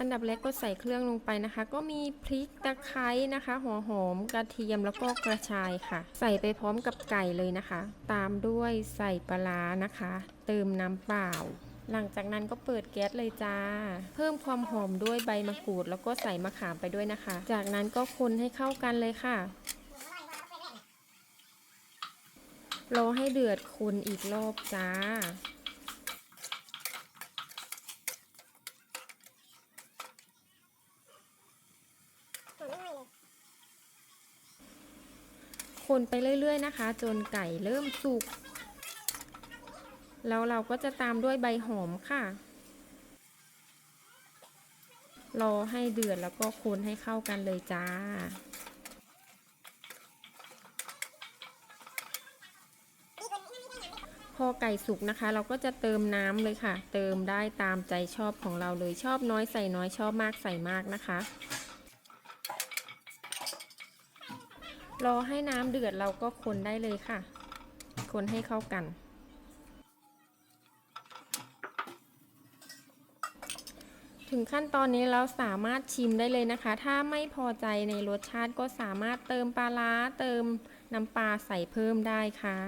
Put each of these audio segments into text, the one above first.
อันดับแรกก็ใส่เครื่องลงไปนะคะ ก็มีพริกตะไคร้นะคะ หัวหอมกระเทียมแล้วก็กระชายค่ะ ใส่ไปพร้อมกับไก่เลยนะคะ ตามด้วยใส่ปลานะคะ เติมน้ำเปล่า หลังจากนั้นก็เปิดแก๊สเลยจ้า เพิ่มความหอมด้วยใบมะกรูด แล้วก็ใส่มะขามไปด้วยนะคะ จากนั้นก็คนให้เข้ากันเลยค่ะรอให้เดือดคนอีกรอบจ้า คนไปเรื่อย ๆ นะคะ จนไก่เริ่มสุก แล้วเราก็จะตามด้วยใบหอมค่ะ รอให้เดือดแล้วก็คนให้เข้ากันเลยจ้าพอไก่สุกนะคะ เราก็จะเติมน้ำเลยค่ะ เติมได้ตามใจชอบของเราเลยชอบน้อยใส่น้อยชอบมากใส่มากนะคะ รอให้น้ำเดือดเราก็คนได้เลยค่ะ คนให้เข้ากัน ถึงขั้นตอนนี้เราสามารถชิมได้เลยนะคะ ถ้าไม่พอใจในรสชาติก็สามารถเติมปลาร้าเติมน้ำปลาใส่เพิ่มได้ค่ะ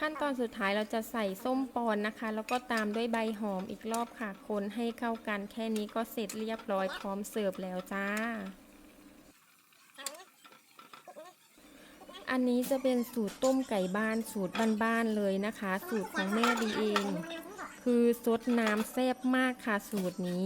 ขั้นตอนสุดท้ายเราจะใส่ส้มปอนนะคะ แล้วก็ตามด้วยใบหอมอีกรอบค่ะ คนให้เข้ากันแค่นี้ก็เสร็จเรียบร้อยพร้อมเสิร์ฟแล้วจ้า อันนี้จะเป็นสูตรต้มไก่บ้านสูตรบ้านๆเลยนะคะ สูตรของแม่ดีเอง คือซดน้ำแซ่บมากค่ะสูตรนี้